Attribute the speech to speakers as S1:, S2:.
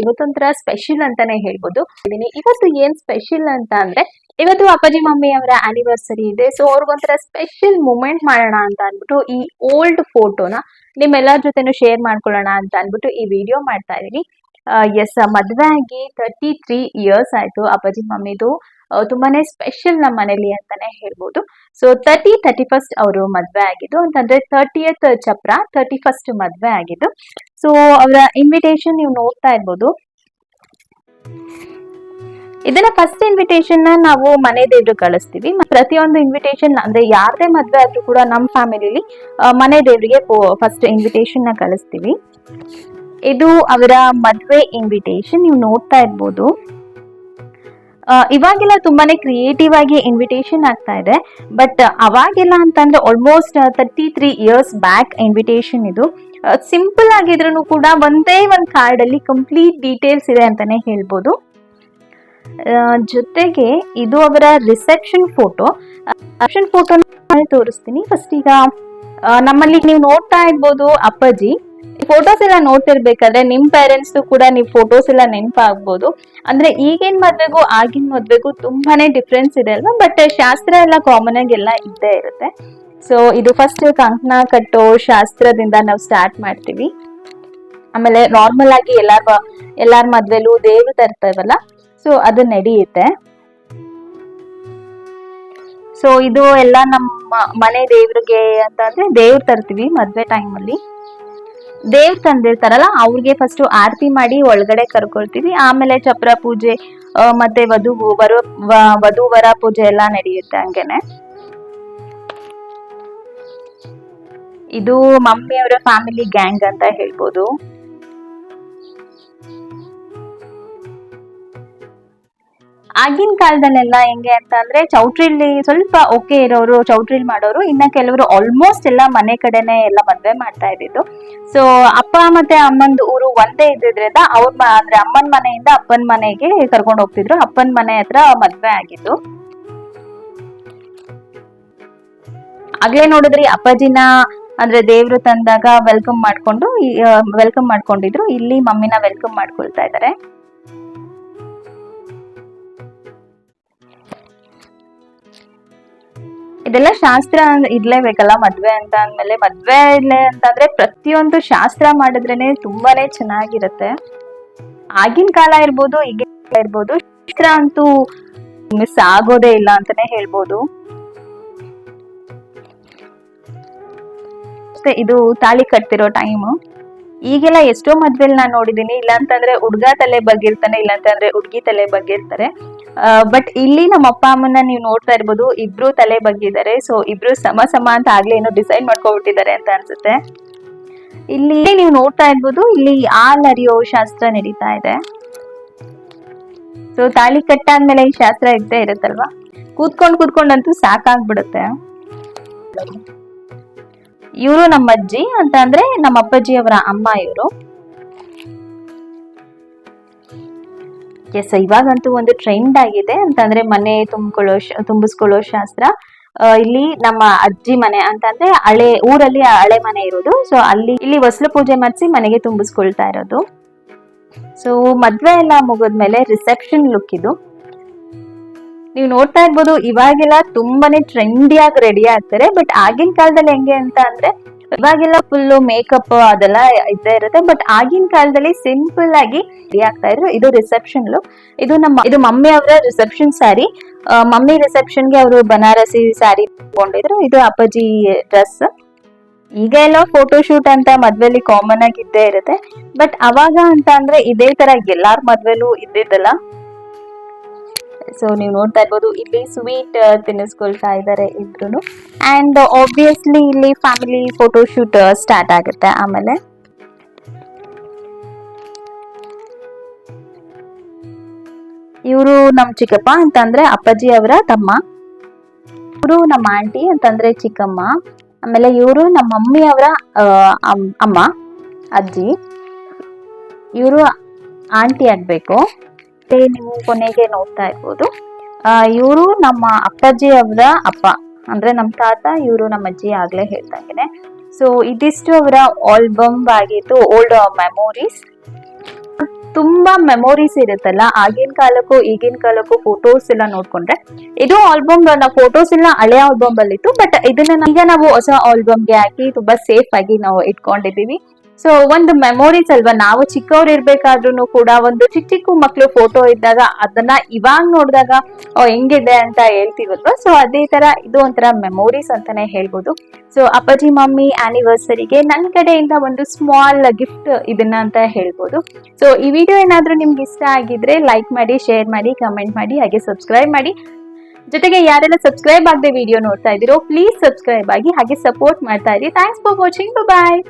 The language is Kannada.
S1: ಇವತ್ತೊಂಥರ ಸ್ಪೆಷಲ್ ಅಂತಾನೆ ಹೇಳ್ಬೋದು. ಇವತ್ತು ಏನ್ ಸ್ಪೆಷಲ್ ಅಂತ ಅಂದ್ರೆ, ಇವತ್ತು ಅಪ್ಪಾಜಿ ಮಮ್ಮಿ ಅವರ ಆನಿವರ್ಸರಿ ಇದೆ. ಸೊ ಅವ್ರಿಗೊಂಥರ ಸ್ಪೆಷಲ್ ಮೂಮೆಂಟ್ ಮಾಡೋಣ ಅಂತ ಅಂದ್ಬಿಟ್ಟು ಈ ಓಲ್ಡ್ ಫೋಟೋನ ನಿಮ್ಮೆಲ್ಲರ ಜೊತೆನೂ ಶೇರ್ ಮಾಡ್ಕೊಳ್ಳೋಣ ಅಂತ ಅಂದ್ಬಿಟ್ಟು ಈ ವಿಡಿಯೋ ಮಾಡ್ತಾ ಇದೀನಿ ಎಸ್ ಮದ್ವೆ ಆಗಿ ತರ್ಟಿ ತ್ರೀ ಇಯರ್ಸ್ ಆಯ್ತು ಅಪ್ಪಾಜಿ, ಮಮ್ಮಿದು. ತುಂಬಾನೇ ಸ್ಪೆಷಲ್ ನಮ್ಮ ಮನೇಲಿ ಅಂತಾನೆ ಹೇಳ್ಬೋದು. ಸೊ ತರ್ಟಿ ತರ್ಟಿ ಫಸ್ಟ್ ಅವರು ಮದ್ವೆ ಆಗಿದ್ದು, ಅಂತಂದ್ರೆ ತರ್ಟಿಯತ್ ಚಪ್ರ ತರ್ಟಿ ಫಸ್ಟ್ ಮದ್ವೆ ಆಗಿದ್ದು. ಸೊ ಅವರ ಇನ್ವಿಟೇಷನ್ ನೀವು ನೋಡ್ತಾ ಇರ್ಬೋದು. ಇದನ್ನ ಫಸ್ಟ್ ಇನ್ವಿಟೇಷನ್ನ ನಾವು ಮನೆ ದೇವ್ರಿಗೆ ಕಳಿಸ್ತೀವಿ. ಪ್ರತಿಯೊಂದು ಇನ್ವಿಟೇಷನ್ ಅಂದ್ರೆ ಯಾರದೇ ಮದ್ವೆ ಆದ್ರೂ ಕೂಡ ನಮ್ಮ ಫ್ಯಾಮಿಲಿಲಿ ಮನೆ ದೇವರಿಗೆ ಫಸ್ಟ್ ಇನ್ವಿಟೇಷನ್ನ ಕಳಿಸ್ತೀವಿ. ಇದು ಅವರ ಮದ್ವೆ ಇನ್ವಿಟೇಷನ್ ನೀವು ನೋಡ್ತಾ ಇರ್ಬೋದು. ಇವಾಗೆಲ್ಲ ತುಂಬಾನೇ ಕ್ರಿಯೇಟಿವ್ ಆಗಿ ಇನ್ವಿಟೇಷನ್ ಆಗ್ತಾ ಇದೆ. ಬಟ್ ಅವಾಗೆಲ್ಲ ಅಂತಂದ್ರೆ almost thirty three years back invitation ಇದು ಸಿಂಪಲ್ ಆಗಿದ್ರು ಕೂಡ ಒಂದೇ ಒಂದು ಕಾರ್ಡ್ ಅಲ್ಲಿ ಕಂಪ್ಲೀಟ್ ಡೀಟೇಲ್ಸ್ ಇದೆ ಅಂತಾನೆ ಹೇಳ್ಬೋದು. ಜೊತೆಗೆ ಇದು ಅವರ ರಿಸೆಪ್ಷನ್ ಫೋಟೋ ರಿಸೆಪ್ಷನ್ ಫೋಟೋ ತೋರಿಸ್ತೀನಿ. ಫಸ್ಟ್ ಈಗ ನಮ್ಮಲ್ಲಿ ನೀವು ನೋಡ್ತಾ ಇರ್ಬೋದು ಅಪ್ಪಾಜಿ. ಫೋಟೋಸ್ ಎಲ್ಲ ನೋಡ್ತಿರ್ಬೇಕಾದ್ರೆ ನಿಮ್ ಪೇರೆಂಟ್ಸ್ ಕೂಡ ನೀವು ಫೋಟೋಸ್ ಎಲ್ಲ ನೆನಪಾಗ್ಬೋದು. ಅಂದ್ರೆ ಈಗಿನ ಮದ್ವೆಗೂ ಆಗಿನ ಮದ್ವೆಗೂ ತುಂಬಾನೇ ಡಿಫ್ರೆನ್ಸ್ ಇದೆ ಅಲ್ವಾ? ಬಟ್ ಶಾಸ್ತ್ರ ಎಲ್ಲ ಕಾಮನ್ ಆಗಿ ಎಲ್ಲ ಇದ್ದೇ ಇರುತ್ತೆ. ಸೊ ಇದು ಫಸ್ಟ್ ಕಂಕಣ ಕಟ್ಟೋ ಶಾಸ್ತ್ರದಿಂದ ನಾವು ಸ್ಟಾರ್ಟ್ ಮಾಡ್ತೀವಿ. ಆಮೇಲೆ ನಾರ್ಮಲ್ ಆಗಿ ಎಲ್ಲಾರ ಎಲ್ಲಾರ ಮದ್ವೆಲೂ ದೇವ್ರು ತರ್ತೇವಲ್ಲ ಸೊ ಅದು ನಡೆಯುತ್ತೆ. ಸೊ ಇದು ಎಲ್ಲ ನಮ್ಮ ಮನೆ ದೇವ್ರಿಗೆ ಅಂತ ಅಂದ್ರೆ ದೇವ್ರು ತರ್ತೀವಿ ಮದ್ವೆ ಟೈಮಲ್ಲಿ ದೇವ್ರು ತಂದಿರ್ತಾರಲ್ಲ ಅವ್ರಿಗೆ ಫಸ್ಟ್ ಆರತಿ ಮಾಡಿ ಒಳಗಡೆ ಕರ್ಕೊಳ್ತೀವಿ. ಆಮೇಲೆ ಚಪ್ರ ಪೂಜೆ ಮತ್ತೆ ವಧು, ವರ ವಧು ವರ ಪೂಜೆ ಎಲ್ಲ ನಡೆಯುತ್ತೆ ಹಂಗೇನೆ. ಇದು ಮಮ್ಮಿ ಅವರ ಫ್ಯಾಮಿಲಿ ಗ್ಯಾಂಗ್ ಅಂತ ಹೇಳ್ಬೋದು. ಆಗಿನ ಕಾಲದಲ್ಲೆಲ್ಲ ಹೆಂಗೆ ಅಂತ ಅಂದ್ರೆ ಚೌಟ್ರಿಲಿ ಸ್ವಲ್ಪ ಓಕೆ ಇರೋರು, ಚೌಟ್ರಿಲ್ ಮಾಡೋರು, ಇನ್ನ ಕೆಲವರು ಆಲ್ಮೋಸ್ಟ್ ಎಲ್ಲ ಮನೆ ಕಡೆನೆ ಎಲ್ಲ ಮದ್ವೆ ಮಾಡ್ತಾ ಇದ್ದಿದ್ದು. ಸೊ ಅಪ್ಪ ಮತ್ತೆ ಅಮ್ಮಂದು ಊರು ಒಂದೇ ಇದ್ದಿದ್ರಿಂದ ಅವ್ರ ಅಂದ್ರೆ ಅಮ್ಮನ ಮನೆಯಿಂದ ಅಪ್ಪನ ಮನೆಗೆ ಕರ್ಕೊಂಡು ಹೋಗ್ತಿದ್ರು. ಅಪ್ಪನ ಮನೆ ಹತ್ರ ಮದ್ವೆ ಆಗಿದ್ದು. ಆಗ್ಲೇ ನೋಡಿದ್ರಿ, ಅಪ್ಪಾಜಿನ ಅಂದ್ರೆ ದೇವ್ರು ತಂದಾಗ ವೆಲ್ಕಮ್ ಮಾಡ್ಕೊಂಡು ವೆಲ್ಕಮ್ ಮಾಡ್ಕೊಂಡಿದ್ರು. ಇಲ್ಲಿ ಮಮ್ಮಿನ ವೆಲ್ಕಮ್ ಮಾಡ್ಕೊಳ್ತಾ ಇದ್ದಾರೆ. ಇದೆಲ್ಲ ಶಾಸ್ತ್ರ ಇರ್ಲೇಬೇಕಲ್ಲ, ಮದ್ವೆ ಅಂತ ಅಂದ್ಮೇಲೆ ಮದ್ವೆ ಇಲ್ಲ ಅಂತಂದ್ರೆ ಪ್ರತಿಯೊಂದು ಶಾಸ್ತ್ರ ಮಾಡಿದ್ರೇನೆ ತುಂಬಾನೇ ಚೆನ್ನಾಗಿರುತ್ತೆ. ಆಗಿನ ಕಾಲ ಇರ್ಬೋದು, ಈಗಿನ ಕಾಲ ಇರ್ಬೋದು, ಶಾಸ್ತ್ರ ಅಂತೂ ಮಿಸ್ ಆಗೋದೇ ಇಲ್ಲ ಅಂತಾನೆ ಹೇಳ್ಬೋದು. ಇದು ತಾಳಿ ಕಟ್ತಿರೋ ಟೈಮ್ ಈಗೆಲ್ಲ ಎಷ್ಟೋ ಮದ್ವೆಲಿ ನಾನು ನೋಡಿದೀನಿ ಇಲ್ಲ ಅಂತಂದ್ರೆ ಹುಡ್ಗ ತಲೆ ಬಗ್ಗಿರ್ತಾನೆ ಇಲ್ಲ ಅಂತಂದ್ರೆ ಹುಡ್ಗಿ ತಲೆ ಬಗ್ಗಿರ್ತಾರೆ. ಬಟ್ ಇಲ್ಲಿ ನಮ್ಮ ಅಪ್ಪ ಅಮ್ಮನ ನೀವು ನೋಡ್ತಾ ಇರ್ಬೋದು, ಇಬ್ರು ತಲೆ ಬಗ್ಗಿದ್ದಾರೆ. ಸೊ ಇಬ್ರು ಸಮ ಸಮ ಅಂತ ಆಗ್ಲೇ ಏನೋ ಡಿಸೈಡ್ ಮಾಡ್ಕೊಬಿಟ್ಟಿದ್ದಾರೆ ಅಂತ ಅನ್ಸುತ್ತೆ. ಇಲ್ಲಿ ನೀವು ನೋಡ್ತಾ ಇರ್ಬೋದು, ಇಲ್ಲಿ ಹಾಲ್ ಅರಿಯೋ ಶಾಸ್ತ್ರ ನಡೀತಾ ಇದೆ. ಸೊ ತಾಳಿ ಕಟ್ಟಾದ್ಮೇಲೆ ಈ ಶಾಸ್ತ್ರ ಇದ್ದೇ ಇರುತ್ತಲ್ವಾ? ಕೂತ್ಕೊಂಡು ಕೂತ್ಕೊಂಡಂತೂ ಸಾಕಾಗ್ಬಿಡುತ್ತೆ. ಇವರು ನಮ್ಮ ಅಜ್ಜಿ ಅಂತ ಅಂದ್ರೆ ನಮ್ಮ ಅಪ್ಪಾಜಿ ಅವರ ಅಮ್ಮ ಇವರು. ಎಸ್ ಇವಾಗಂತೂ ಒಂದು ಟ್ರೆಂಡ್ ಆಗಿದೆ ಅಂತಂದ್ರೆ ಮನೆ ತುಂಬಿಕೊಳ್ಳೋ ತುಂಬಿಸ್ಕೊಳ್ಳೋ ಶಾಸ್ತ್ರ. ಇಲ್ಲಿ ನಮ್ಮ ಅಜ್ಜಿ ಮನೆ ಅಂತಂದ್ರೆ ಹಳೆ, ಊರಲ್ಲಿ ಹಳೆ ಮನೆ ಇರೋದು. ಸೊ ಅಲ್ಲಿ, ಇಲ್ಲಿ ಹೊಸಲು ಪೂಜೆ ಮಾಡಿಸಿ ಮನೆಗೆ ತುಂಬಿಸ್ಕೊಳ್ತಾ ಇರೋದು. ಸೊ ಮದ್ವೆ ಎಲ್ಲ ಮುಗಿದ್ಮೇಲೆ ರಿಸೆಪ್ಷನ್ ಲುಕ್ ಇದು. ನೀವು ನೋಡ್ತಾ ಇರ್ಬೋದು, ಇವಾಗೆಲ್ಲ ತುಂಬಾನೇ ಟ್ರೆಂಡಿಯಾಗಿ ರೆಡಿ ಆಗ್ತಾರೆ. ಬಟ್ ಆಗಿನ ಕಾಲದಲ್ಲಿ ಹೆಂಗೆ ಅಂತ ಅಂದ್ರೆ ಇವಾಗೆಲ್ಲ ಫುಲ್ ಮೇಕಪ್ ಅದೆಲ್ಲ ಇದ್ದೇ ಇರುತ್ತೆ. ಬಟ್ ಆಗಿನ ಕಾಲದಲ್ಲಿ ಸಿಂಪಲ್ ಆಗಿ ಆಗ್ತಾ ಇದ್ರು. ಇದು ರಿಸೆಪ್ಷನ್ ಇದು ನಮ್ಮ, ಇದು ಮಮ್ಮಿ ಅವರ ರಿಸೆಪ್ಷನ್ ಸ್ಯಾರಿ ಮಮ್ಮಿ ರಿಸೆಪ್ಷನ್ಗೆ ಅವರು ಬನಾರಸಿ ಸ್ಯಾರಿ ತಗೊಂಡಿದ್ರು. ಇದು ಅಪ್ಪಾಜಿ ಡ್ರೆಸ್ ಈಗ ಎಲ್ಲ ಫೋಟೋ ಶೂಟ್ ಅಂತ ಮದ್ವೆಲಿ ಕಾಮನ್ ಆಗಿ ಇದ್ದೇ ಇರುತ್ತೆ. ಬಟ್ ಅವಾಗ ಅಂತ ಅಂದ್ರೆ ಇದೇ ತರ ಎಲ್ಲಾರ ಮದ್ವೆಲೂ ಇದ್ದಿದ್ದಲ್ಲ. ಸೊ ನೀವು ನೋಡ್ತಾ ಇರ್ಬೋದು, ಇಲ್ಲಿ ಸ್ವೀಟ್ ತಿನ್ನಿಸ್ಕೊಳ್ತಾ ಇದ್ದಾರೆ ಇಬ್ರು ಅಂಡ್ ಆಬ್ವಿಯಸ್ಲಿ ಇಲ್ಲಿ ಫ್ಯಾಮಿಲಿ ಫೋಟೋ ಶೂಟ್ ಸ್ಟಾರ್ಟ್ ಆಗುತ್ತೆ ಆಮೇಲೆ. ಇವರು ನಮ್ಮ ಚಿಕ್ಕಪ್ಪ ಅಂತಂದ್ರೆ ಅಪ್ಪಾಜಿ ಅವರ ತಮ್ಮ. ಇವರು ನಮ್ಮ ಆಂಟಿ ಅಂತಂದ್ರೆ ಚಿಕ್ಕಮ್ಮ. ಆಮೇಲೆ ಇವರು ನಮ್ಮ ಮಮ್ಮಿ ಅವರ ಅಮ್ಮ, ಅಜ್ಜಿ. ಇವರು ಆಂಟಿ ಆಗ್ಬೇಕು. ಮತ್ತೆ ನೀವು ಕೊನೆಗೆ ನೋಡ್ತಾ ಇರ್ಬೋದು ಇವರು ನಮ್ಮ ಅಪ್ಪಾಜಿ ಅವರ ಅಪ್ಪ. ಅಂದ್ರೆ ನಮ್ಮ ತಾತ, ಇವರು ನಮ್ಮ ಅಜ್ಜಿ ಆಗ್ಲೇ ಹೇಳ್ದಂಗೆನೆ ಸೊ ಇದಿಷ್ಟು ಅವರ ಆಲ್ಬಮ್ ಆಗಿತ್ತು ಓಲ್ಡ್ ಮೆಮೊರೀಸ್ ತುಂಬಾ ಮೆಮೊರೀಸ್ ಇರುತ್ತಲ್ಲ, ಆಗಿನ ಕಾಲಕ್ಕೂ ಈಗಿನ ಕಾಲಕ್ಕೂ ಫೋಟೋಸ್ ಎಲ್ಲ ನೋಡ್ಕೊಂಡ್ರೆ. ಇದು ಆಲ್ಬಮ್ ನಾವು ಫೋಟೋಸ್ ಎಲ್ಲ ಹಳೆ ಆಲ್ಬಮ್ ಅಲ್ಲಿತ್ತು ಬಟ್ ಇದನ್ನ ಈಗ ನಾವು ಹೊಸ ಆಲ್ಬಮ್ಗೆ ಹಾಕಿ ತುಂಬಾ ಸೇಫ್ ಆಗಿ ನಾವು ಇಟ್ಕೊಂಡಿದೀವಿ ಸೊ ಒಂದು ಮೆಮೊರೀಸ್ ಅಲ್ವಾ? ನಾವು ಚಿಕ್ಕವ್ರು ಇರ್ಬೇಕಾದ್ರೂ ಕೂಡ ಒಂದು ಚಿಕ್ಕ ಚಿಕ್ಕ ಮಕ್ಳು ಫೋಟೋ ಇದ್ದಾಗ ಅದನ್ನ ಇವಾಗ ನೋಡಿದಾಗ ಹೆಂಗಿದೆ ಅಂತ ಹೇಳ್ತೀವಲ್ವಾ? ಸೊ ಅದೇ ತರ ಇದು ಒಂಥರ ಮೆಮೊರೀಸ್ ಅಂತಾನೆ ಹೇಳ್ಬೋದು. ಸೊ ಅಪ್ಪಾಜಿ, ಮಮ್ಮಿ ಆನಿವರ್ಸರಿಗೆ ನನ್ನ ಕಡೆಯಿಂದ ಒಂದು ಸ್ಮಾಲ್ ಗಿಫ್ಟ್ ಇದನ್ನ ಅಂತ ಹೇಳ್ಬೋದು. ಸೊ ಈ ವಿಡಿಯೋ ಏನಾದ್ರೂ ನಿಮ್ಗೆ ಇಷ್ಟ ಆಗಿದ್ರೆ ಲೈಕ್ ಮಾಡಿ ಶೇರ್ ಮಾಡಿ ಕಮೆಂಟ್ ಮಾಡಿ, ಹಾಗೆ ಸಬ್ಸ್ಕ್ರೈಬ್ ಮಾಡಿ. ಜೊತೆಗೆ ಯಾರೆಲ್ಲ ಸಬ್ಸ್ಕ್ರೈಬ್ ಆಗದೆ ವಿಡಿಯೋ ನೋಡ್ತಾ ಇದ್ದೀರೋ ಪ್ಲೀಸ್ ಸಬ್ಸ್ಕ್ರೈಬ್ ಆಗಿ ಹಾಗೆ ಸಪೋರ್ಟ್ ಮಾಡ್ತಾ ಇರಿ. Thanks for watching bye